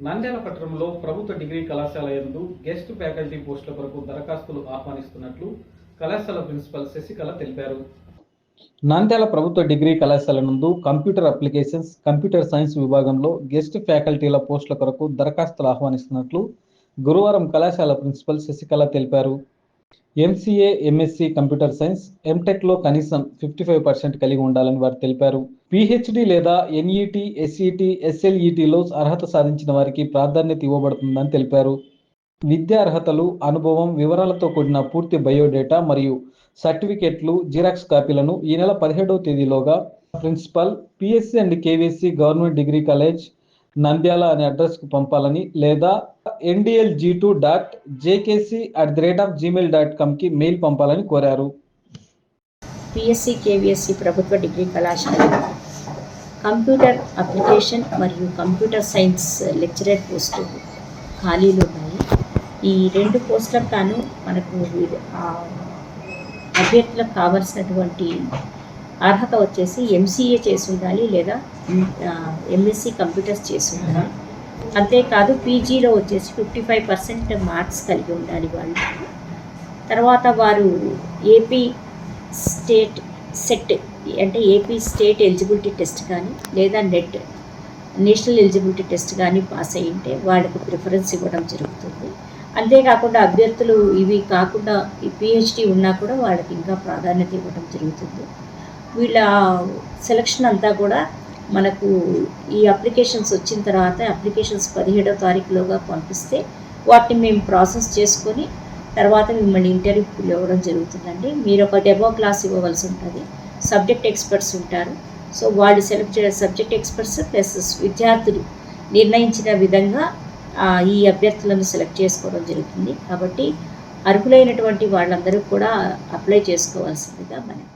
నంద్యాల పట్టణంలో ప్రభుత్వ డిగ్రీ కళాశాల ఎందు గెస్ట్ ఫ్యాకల్టీ పోస్టుల కొరకు దరఖాస్తులు ఆహ్వానిస్తున్నట్లు కళాశాల ప్రిన్సిపల్ శశికళ తెలిపారు. నంద్యాల ప్రభుత్వ డిగ్రీ కళాశాల నందు కంప్యూటర్ అప్లికేషన్స్ కంప్యూటర్ సైన్స్ విభాగంలో గెస్ట్ ఫ్యాకల్టీల పోస్టుల కొరకు దరఖాస్తులు ఆహ్వానిస్తున్నట్లు గురువారం కళాశాల ప్రిన్సిపల్ శశికళ తెలిపారు. ఎంసీఏ ఎంఎస్సీ కంప్యూటర్ సైన్స్ ఎంటెక్లో కనీసం ఫిఫ్టీ ఫైవ్ పర్సెంట్ కలిగి ఉండాలని వారు తెలిపారు. పిహెచ్డి లేదా ఎన్ఈటి ఎస్ఈటి ఎస్ఎల్ఈటిలో అర్హత సాధించిన వారికి ప్రాధాన్యత ఇవ్వబడుతుందని తెలిపారు. విద్యా అర్హతలు అనుభవం వివరాలతో కూడిన పూర్తి బయోడేటా మరియు సర్టిఫికెట్లు జిరాక్స్ కాపీలను ఈ నెల పదిహేడవ తేదీలోగా principal PSC and KVSC government degree college Nandyal అనే అడ్రస్కు పంపాలని లేదా NDL G two dot JKC at the rate of Gmail dot కామ్కి mail పంపాలని కోరారు. పిఎస్సి కేవీఎస్సి ప్రభుత్వ డిగ్రీ కళాశాల. కంప్యూటర్ అప్లికేషన్ మరియు కంప్యూటర్ సైన్స్ లెక్చరర్ పోస్టు ఖాళీలు ఉన్నాయి. ఈ రెండు పోస్టులకు గాను మనకు అభ్యర్థులకు కావలసినటువంటి అర్హత వచ్చేసి ఎంసీఏ చేసి ఉండాలి లేదా ఎంఎస్సి కంప్యూటర్స్ చేసి ఉండాలి. అంతేకాదు పీజీలో వచ్చేసి ఫిఫ్టీ ఫైవ్ పర్సెంట్ మార్క్స్ కలిగి ఉండాలి వాళ్ళు. తర్వాత వారు ఏపీ స్టేట్ సెట్ అంటే ఏపీ స్టేట్ ఎలిజిబిలిటీ టెస్ట్ కానీ లేదా నెట్ నేషనల్ ఎలిజిబిలిటీ టెస్ట్ కానీ పాస్ అయి ఉంటే వాళ్ళకు ప్రిఫరెన్స్ ఇవ్వడం జరుగుతుంది. అంతేకాకుండా అభ్యర్థులు ఇవి కాకుండా పిహెచ్డి ఉన్నా కూడా వాళ్ళకి ఇంకా ప్రాధాన్యత ఇవ్వడం జరుగుతుంది. వీళ్ళ సెలక్షన్ అంతా కూడా మనకు ఈ అప్లికేషన్స్ వచ్చిన తర్వాత అప్లికేషన్స్ పదిహేడవ తారీఖులోగా పంపిస్తే వాటిని మేము ప్రాసెస్ చేసుకొని తర్వాత మిమ్మల్ని ఇంటర్వ్యూకి ఇవ్వడం జరుగుతుందండి. మీరు ఒక డెమో క్లాస్ ఇవ్వవలసి ఉంటుంది. సబ్జెక్ట్ ఎక్స్పర్ట్స్ ఉంటారు. సో వాళ్ళు సెలెక్ట్ చేసే సబ్జెక్ట్ ఎక్స్పర్ట్స్ ప్లస్ విద్యార్థులు నిర్ణయించిన విధంగా ఈ అభ్యర్థులను సెలెక్ట్ చేసుకోవడం జరుగుతుంది. కాబట్టి అర్హులైనటువంటి వాళ్ళందరూ కూడా అప్లై చేసుకోవాల్సిందిగా మనకి